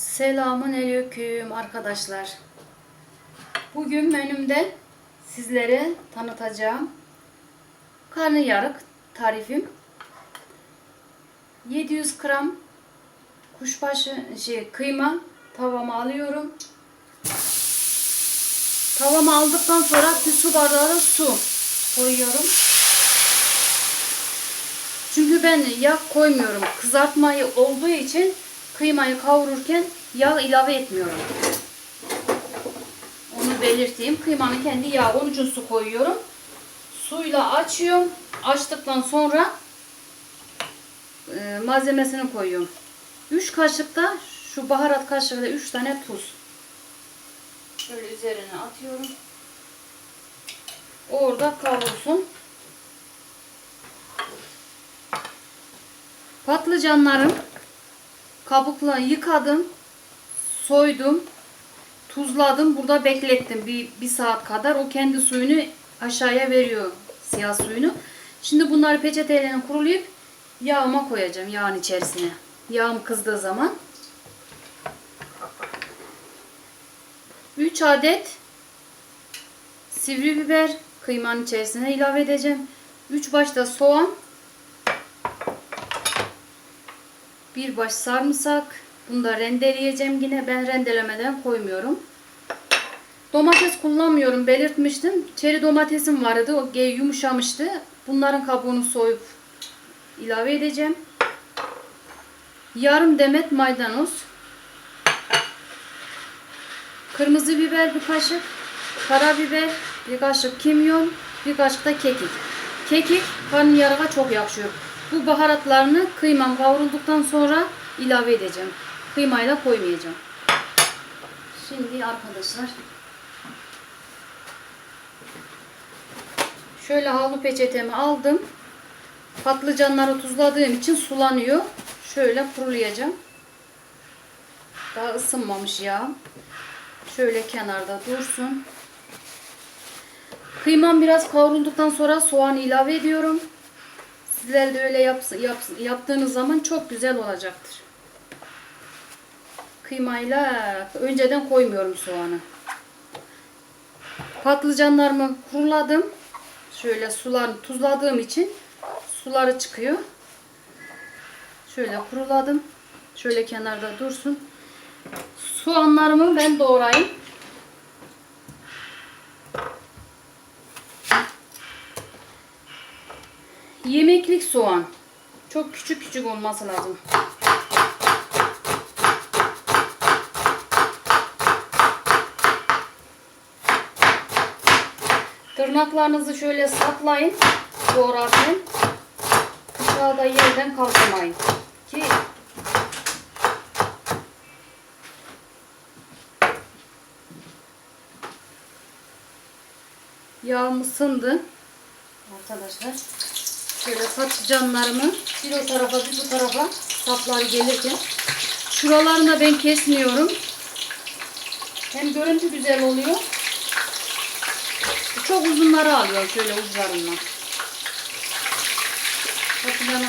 Selamun aleyküm arkadaşlar. Bugün menümde sizlere tanıtacağım karnıyarık tarifim. 700 gram kuşbaşı şey kıyma tavama alıyorum. Tavama aldıktan sonra bir su bardağı da su koyuyorum. Çünkü ben yağ koymuyorum. Kızartmayı olduğu için kıymayı kavururken yağ ilave etmiyorum. Onu belirteyim. Kıymanın kendi yağı. Onun için su koyuyorum. Suyla açıyorum. Açtıktan sonra e, malzemesini koyuyorum. 3 kaşık da şu baharat kaşığıyla 3 tane tuz. Şöyle üzerine atıyorum. Orada kavrulsun. Patlıcanlarım kabukla yıkadım. Soydum. Tuzladım. Burada beklettim bir, bir saat kadar. O kendi suyunu aşağıya veriyor. Siyah suyunu. Şimdi bunları peçeteyle kurulayıp yağıma koyacağım. Yağın içerisine. Yağım kızdığı zaman. 3 adet sivri biber kıymanın içerisine ilave edeceğim. 3 başta soğan. Bir baş sarımsak. Bunu da rendeleyeceğim yine. Ben rendelemeden koymuyorum. Domates kullanmıyorum. Belirtmiştim. Çeri domatesim vardı. O yumuşamıştı. Bunların kabuğunu soyup ilave edeceğim. Yarım demet maydanoz. Kırmızı biber bir kaşık. Karabiber bir kaşık kimyon. Bir kaşık da kekik. Kekik karnıyarığa çok yakışıyor. Bu baharatlarını kıymam kavrulduktan sonra ilave edeceğim. Kıymayla koymayacağım. Şimdi arkadaşlar şöyle havlu peçetemi aldım. Patlıcanları tuzladığım için sulanıyor. Şöyle kurulayacağım. Daha ısınmamış yağ. Şöyle kenarda dursun. Kıymam biraz kavrulduktan sonra soğan ilave ediyorum. Sizler de öyle yaps, yaps, yaptığınız zaman çok güzel olacaktır. Kıymayla önceden koymuyorum soğanı. Patlıcanlarımı kuruladım. Şöyle sularını tuzladığım için suları çıkıyor. Şöyle kuruladım. Şöyle kenarda dursun. Soğanlarımı ben doğrayayım. Yemeklik soğan. Çok küçük küçük olması lazım. Tırnaklarınızı şöyle saklayın doğrarken. Bıçağı da yerden kaldırmayın. Ki yağım ısındı. Arkadaşlar şöyle patlıcanlarımı bir o tarafa bir bu tarafa saplar gelirken şuralarını ben kesmiyorum. Hem görüntü güzel oluyor. Çok uzunları alıyor şöyle uçlarından. Patlıcanı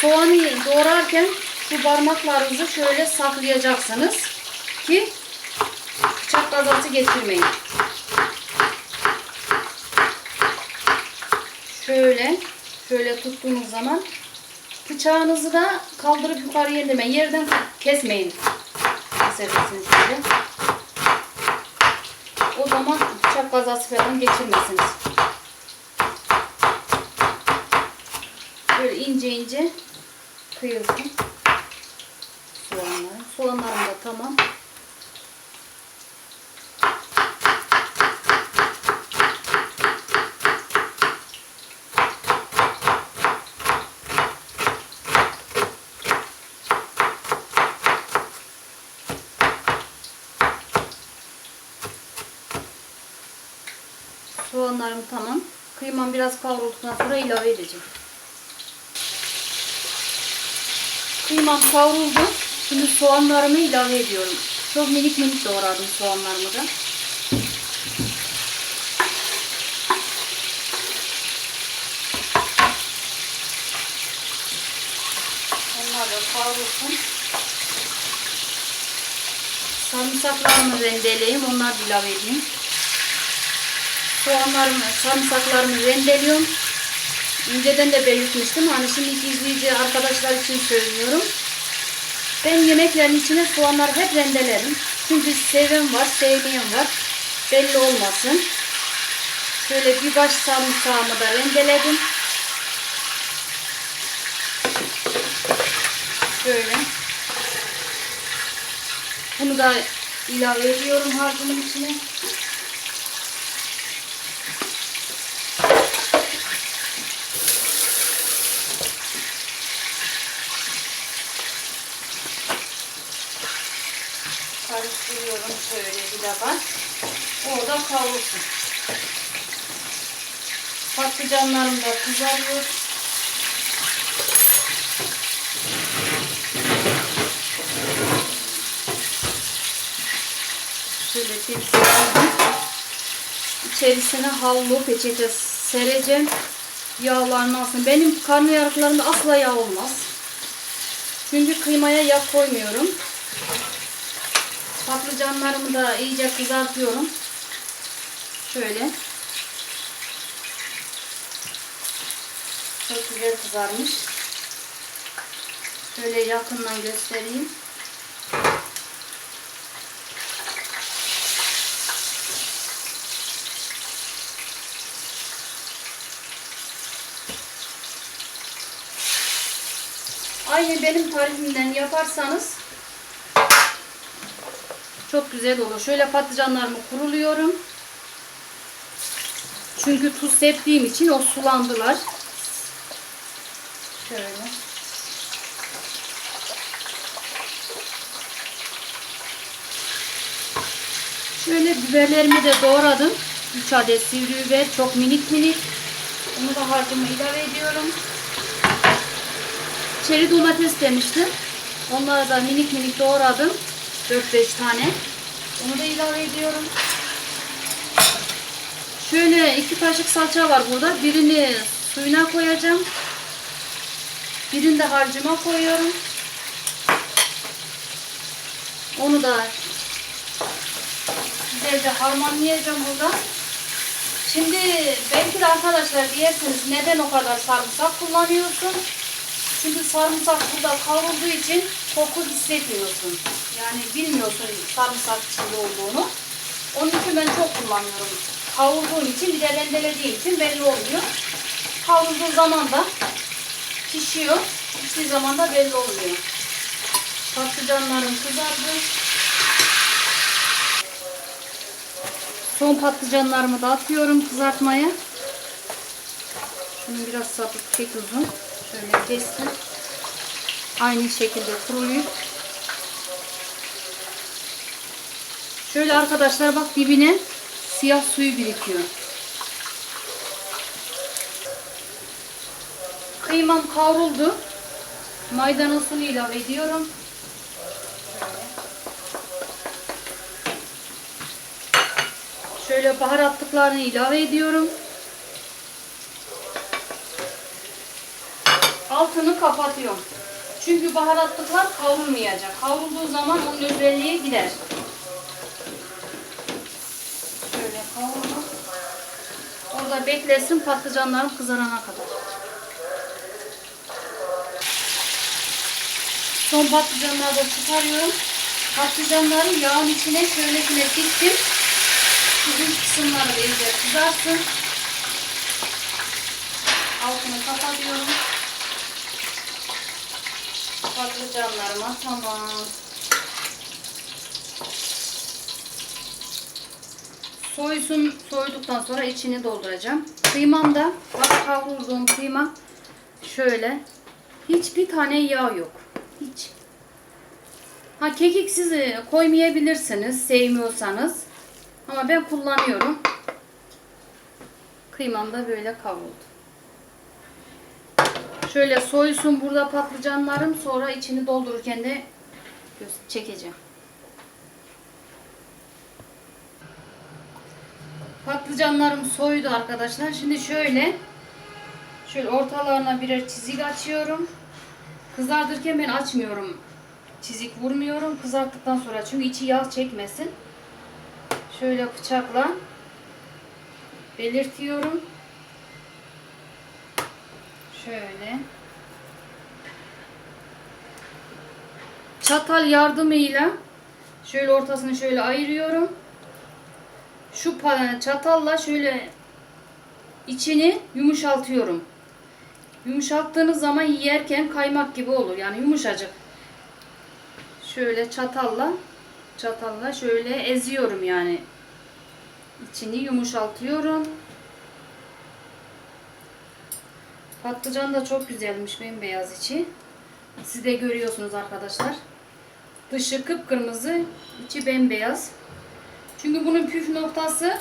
soğanı doğrarken şu parmaklarınızı şöyle saklayacaksınız ki bıçak kazası getirmeyin. Şöyle şöyle tuttuğunuz zaman bıçağınızı da kaldırıp yukarıya indirmeyin. Yerden kesmeyin. Kesersiniz şöyle. O zaman bıçak kazası falan geçirmezsiniz. Böyle ince ince kıyılsın. Soğanlar. Soğanlarım da tamam. Soğanlarım tamam. Kıymam biraz kavrulduktan sonra ilave edeceğim. Kıymam kavruldu. Şimdi soğanlarımı ilave ediyorum. Çok minik minik doğradım soğanlarımı da. Onlar da kavrulsun. sarımsaklarımı rendeleyeyim. Onları da ilave edeyim. Soğanlarımı, sarımsaklarımı rendeliyorum. Önceden de belirtmiştim. Hani şimdiki izleyici arkadaşlar için söylüyorum. Ben yemeklerin içine soğanları hep rendelerim. Çünkü seven var, sevmeyen var. Belli olmasın. Şöyle bir baş sarımsağımı da rendeledim. Şöyle. Bunu da ilave ediyorum harcımın içine. Karıştırıyorum şöyle bir defa. Orada kavrulsun. Patlıcanlarım da kızarıyor. Şöyle tepsi aldım. İçerisine havlu peçete sereceğim. Yağlarını alsın. Benim karnıyarıklarımda asla yağ olmaz. Çünkü kıymaya yağ koymuyorum. Patlıcanlarımı da iyice kızartıyorum. Şöyle. Çok güzel kızarmış. Şöyle yakından göstereyim. Aynı benim tarifimden yaparsanız çok güzel olur. Şöyle patlıcanlarımı kuruluyorum. Çünkü tuz septiğim için o sulandılar. Şöyle. Şöyle biberlerimi de doğradım. 3 adet sivri biber. Çok minik minik. Onu da harcıma ilave ediyorum. Çeri domates demiştim. Onları da minik minik doğradım. 4-5 tane. Onu da ilave ediyorum. Şöyle iki kaşık salça var burada. Birini suyuna koyacağım. Birini de harcıma koyuyorum. Onu da güzelce harmanlayacağım burada. Şimdi belki de arkadaşlar diyersiniz neden o kadar sarımsak kullanıyorsun? Çünkü sarımsak burada kavrulduğu için koku hissetmiyorsun. Yani bilmiyorsun sarımsak içinde olduğunu. Onun için ben çok kullanıyorum. Kavrulduğum için bir de rendelediğim için belli olmuyor. Kavrulduğu zaman da pişiyor. Piştiği zaman da belli oluyor. Patlıcanlarım kızardı. Son patlıcanlarımı da atıyorum kızartmaya. Şunun biraz sapı pek uzun. Şöyle kestim. Aynı şekilde kuruluyor. Şöyle arkadaşlar bak dibine siyah suyu birikiyor. Kıymam kavruldu. Maydanozunu ilave ediyorum. Şöyle baharatlıklarını ilave ediyorum. Altını kapatıyorum. Çünkü baharatlıklar kavrulmayacak. Kavrulduğu zaman onun özelliği gider. Şöyle kavurma. Orada beklesin patlıcanlarım kızarana kadar. Son patlıcanları da çıkarıyorum. Patlıcanları yağın içine şöyle yine diktim. Üst kısımları iyice kızarsın. Altını kapatıyorum. Patlıcanlarıma tamam. Soysun, soyduktan sonra içini dolduracağım. Kıymam da, bak kavrulduğum kıyma şöyle. Hiçbir tane yağ yok. Hiç. Ha kekik siz e, koymayabilirsiniz sevmiyorsanız. Ama ben kullanıyorum. Kıymam da böyle kavruldu. Şöyle soysun burada patlıcanlarım. Sonra içini doldururken de çekeceğim. Patlıcanlarım soydu arkadaşlar. Şimdi şöyle şöyle ortalarına birer çizik açıyorum. Kızardırken ben açmıyorum çizik vurmuyorum kızarttıktan sonra çünkü içi yağ çekmesin. Şöyle bıçakla belirtiyorum. Şöyle. Çatal yardımıyla şöyle ortasını şöyle ayırıyorum. Şu çatalla şöyle içini yumuşaltıyorum. Yumuşalttığınız zaman yerken kaymak gibi olur. Yani yumuşacık. Şöyle çatalla çatalla şöyle eziyorum yani. İçini yumuşaltıyorum. Patlıcan da çok güzelmiş bembeyaz içi. Siz de görüyorsunuz arkadaşlar. Dışı kıpkırmızı, içi bembeyaz. Çünkü bunun püf noktası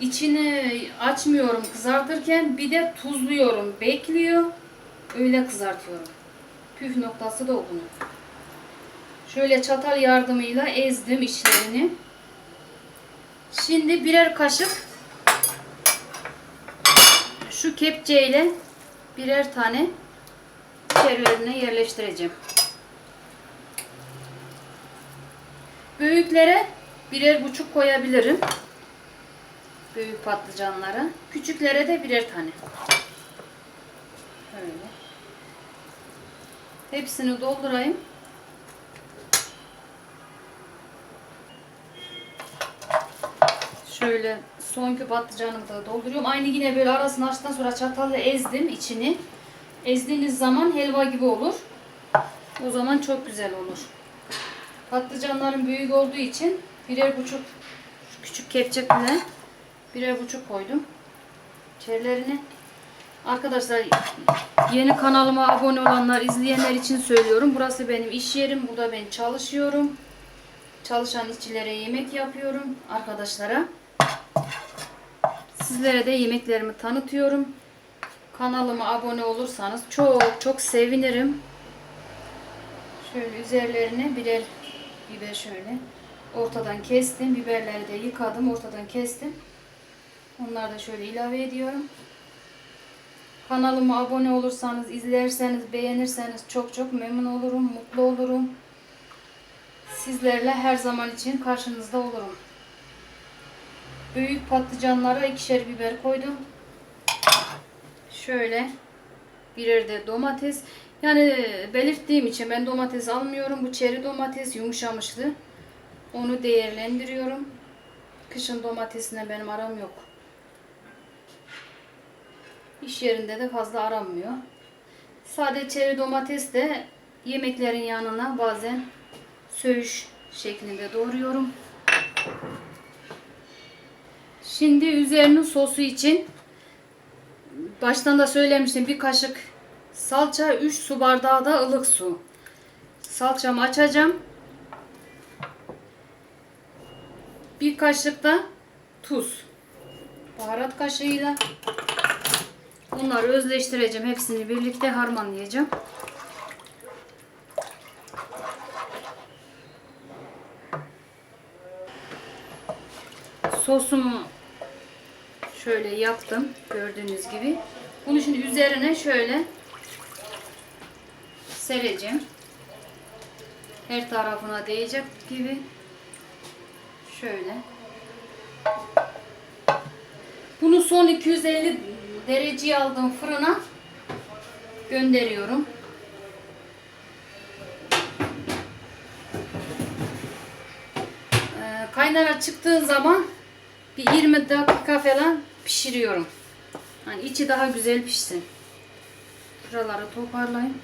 içini açmıyorum kızartırken bir de tuzluyorum. Bekliyor. Öyle kızartıyorum. Püf noktası da o bunun. Şöyle çatal yardımıyla ezdim içlerini. Şimdi birer kaşık şu kepçeyle birer tane içerilerine yerleştireceğim. Büyüklere birer buçuk koyabilirim. Büyük patlıcanlara. Küçüklere de birer tane. Böyle. Hepsini doldurayım. Şöyle sonki patlıcanımı da dolduruyorum. Aynı yine böyle arasını açtıktan sonra çatalla ezdim içini. Ezdiğiniz zaman helva gibi olur. O zaman çok güzel olur. Patlıcanların büyük olduğu için birer buçuk küçük kepçekle birer buçuk koydum. İçerilerine. Arkadaşlar yeni kanalıma abone olanlar, izleyenler için söylüyorum. Burası benim iş yerim. Burada ben çalışıyorum. Çalışan işçilere yemek yapıyorum arkadaşlara. Sizlere de yemeklerimi tanıtıyorum. Kanalıma abone olursanız çok çok sevinirim. Şöyle üzerlerine birer biber şöyle ortadan kestim. Biberleri de yıkadım, ortadan kestim. Onları da şöyle ilave ediyorum. Kanalıma abone olursanız, izlerseniz, beğenirseniz çok çok memnun olurum, mutlu olurum. Sizlerle her zaman için karşınızda olurum. Büyük patlıcanlara ikişer biber koydum. Şöyle birer de domates. Yani belirttiğim için ben domates almıyorum. Bu çeri domates yumuşamıştı. Onu değerlendiriyorum. Kışın domatesine benim aram yok. İş yerinde de fazla aranmıyor. Sade çeri domates de yemeklerin yanına bazen söğüş şeklinde doğruyorum. Şimdi üzerinin sosu için baştan da söylemiştim bir kaşık salça 3 su bardağı da ılık su. Salçamı açacağım. Bir kaşık da tuz. Baharat kaşığıyla bunları özleştireceğim. Hepsini birlikte harmanlayacağım. Sosumu şöyle yaptım. Gördüğünüz gibi. Bunu şimdi üzerine şöyle sereceğim. Her tarafına değecek gibi. Şöyle. Bunu son 250 dereceye aldığım fırına gönderiyorum. Ee, Kaynara çıktığı zaman bir 20 dakika falan pişiriyorum. Hani içi daha güzel pişsin. Şuraları toparlayayım.